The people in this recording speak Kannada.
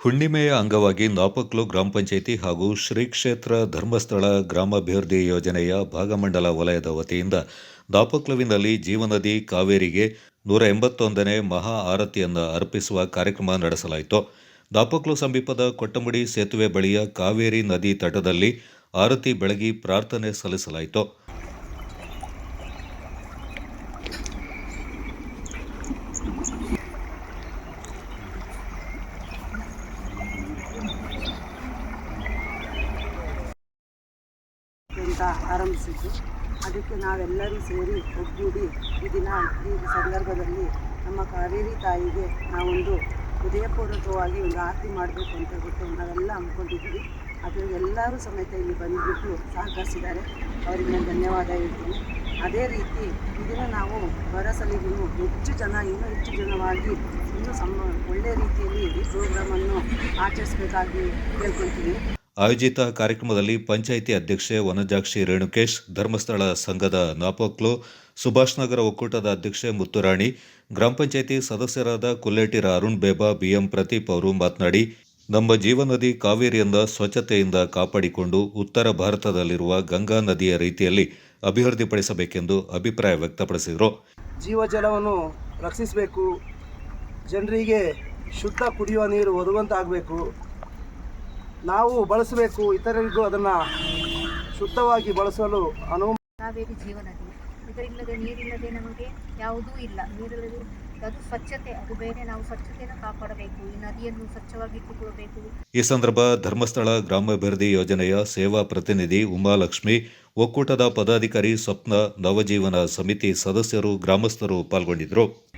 ಹುಣ್ಣಿಮೆಯ ಅಂಗವಾಗಿ ನಾಪಕ್ಲು ಗ್ರಾಮ ಪಂಚಾಯಿತಿ ಹಾಗೂ ಶ್ರೀ ಕ್ಷೇತ್ರ ಧರ್ಮಸ್ಥಳ ಗ್ರಾಮಾಭಿವೃದ್ಧಿ ಯೋಜನೆಯ ಭಾಗಮಂಡಲ ವಲಯದ ವತಿಯಿಂದ ನಾಪಕ್ಲುವಿನಲ್ಲಿ ಜೀವನದಿ ಕಾವೇರಿಗೆ ನೂರ ಎಂಬತ್ತೊಂದನೇ ಮಹಾ ಆರತಿಯನ್ನು ಅರ್ಪಿಸುವ ಕಾರ್ಯಕ್ರಮ ನಡೆಸಲಾಯಿತು. ದಾಪಕ್ಲು ಸಮೀಪದ ಕೊಟ್ಟಮುಡಿ ಸೇತುವೆ ಬಳಿಯ ಕಾವೇರಿ ನದಿ ತಟದಲ್ಲಿ ಆರತಿ ಬೆಳಗಿ ಪ್ರಾರ್ಥನೆ ಸಲ್ಲಿಸಲಾಯಿತು. ಅಂತ ಆರಂಭಿಸಿದ್ದು. ಅದಕ್ಕೆ ನಾವೆಲ್ಲರೂ ಸೇರಿ ಒಗ್ಗೂಡಿ ಈ ದಿನ, ಈ ಸಂದರ್ಭದಲ್ಲಿ ನಮ್ಮ ಕಾವೇರಿ ತಾಯಿಗೆ ನಾವೊಂದು ಹೃದಯಪೂರ್ವಕವಾಗಿ ಒಂದು ಆರತಿ ಮಾಡಬೇಕು ಅಂತ ಹೇಳ್ಬಿಟ್ಟು ನಾವೆಲ್ಲ ಅಂದ್ಕೊಂಡಿದ್ವಿ ಅದು ಎಲ್ಲರೂ ಸಮೇತ ಇಲ್ಲಿ ಬಂದುಬಿಟ್ಟು ಸಹಕರಿಸಿದ್ದಾರೆ. ಅವರಿಗೆ ನಾನು ಧನ್ಯವಾದ ಹೇಳ್ತೀನಿ. ಅದೇ ರೀತಿ ಇದನ್ನು ನಾವು ಬರಸಲಿಗೂ ಹೆಚ್ಚು ಜನ, ಇನ್ನೂ ಹೆಚ್ಚು ಜನವಾಗಿ ಇನ್ನೂ ಸಮ ಒಳ್ಳೆಯ ರೀತಿಯಲ್ಲಿ ಈ ಪ್ರೋಗ್ರಾಮನ್ನು ಆಚರಿಸಬೇಕಾಗಿ ಕೇಳ್ಕೊಳ್ತೀನಿ. ಆಯೋಜಿತ ಕಾರ್ಯಕ್ರಮದಲ್ಲಿ ಪಂಚಾಯಿತಿ ಅಧ್ಯಕ್ಷೆ ವನಜಾಕ್ಷಿ ರೇಣುಕೇಶ್, ಧರ್ಮಸ್ಥಳ ಸಂಘದ ನಾಪೋಕ್ಲು ಸುಭಾಷ್ ನಗರ ಒಕ್ಕೂಟದ ಅಧ್ಯಕ್ಷೆ ಮುತ್ತುರಾಣಿ, ಗ್ರಾಮ ಪಂಚಾಯಿತಿ ಸದಸ್ಯರಾದ ಕುಲ್ಲೇಟಿರ ಅರುಣ್ ಬೇಬಾ, ಬಿಎಂ ಪ್ರದೀಪ್ ಅವರು ಮಾತನಾಡಿ, ನಮ್ಮ ಜೀವನದಿ ಕಾವೇರಿಯಿಂದ ಸ್ವಚ್ಛತೆಯಿಂದ ಕಾಪಾಡಿಕೊಂಡು ಉತ್ತರ ಭಾರತದಲ್ಲಿರುವ ಗಂಗಾ ನದಿಯ ರೀತಿಯಲ್ಲಿ ಅಭಿವೃದ್ಧಿಪಡಿಸಬೇಕೆಂದು ಅಭಿಪ್ರಾಯ ವ್ಯಕ್ತಪಡಿಸಿದರು. ಜೀವಜಲವನ್ನು ರಕ್ಷಿಸಬೇಕು, ಜನರಿಗೆ ಶುದ್ಧ ಕುಡಿಯುವ ನೀರು ಒದಗುವಂತಾಗಬೇಕು ನಾವು ಬಳಸಬೇಕು ಇತರರಿಗೂ ಅದನ್ನು ಶುದ್ಧವಾಗಿ ಬಳಸಲು ಅನುವು ಕಾವೇರಿ ಜೀವನದಿ ಇದರಿಲ್ಲದೆ ನೀರಿಲ್ಲದೆ ನಮಗೆ ಯಾವುದೂ ಇಲ್ಲ. ನೀರಿಲ್ಲದೆ ಅದು ಸ್ವಚ್ಛತೆ ಅದು ಬೇರೆ ನಾವು ಸ್ವಚ್ಛತೆಯನ್ನು ಕಾಪಾಡಬೇಕು. ಈ ನದಿಯನ್ನು ಸ್ವಚ್ಛವಾಗಿ ಇಟ್ಟುಕೊಳ್ಳಬೇಕು. ಈ ಸಂದರ್ಭ ಧರ್ಮಸ್ಥಳ ಗ್ರಾಮಾಭಿವೃದ್ಧಿ ಯೋಜನೆಯ ಸೇವಾ ಪ್ರತಿನಿಧಿ ಉಮಾಲಕ್ಷ್ಮಿ ಒಕ್ಕೂಟದ ಪದಾಧಿಕಾರಿ ಸ್ವಪ್ನ ನವಜೀವನ ಸಮಿತಿ ಸದಸ್ಯರು ಗ್ರಾಮಸ್ಥರು ಪಾಲ್ಗೊಂಡಿದ್ದರು.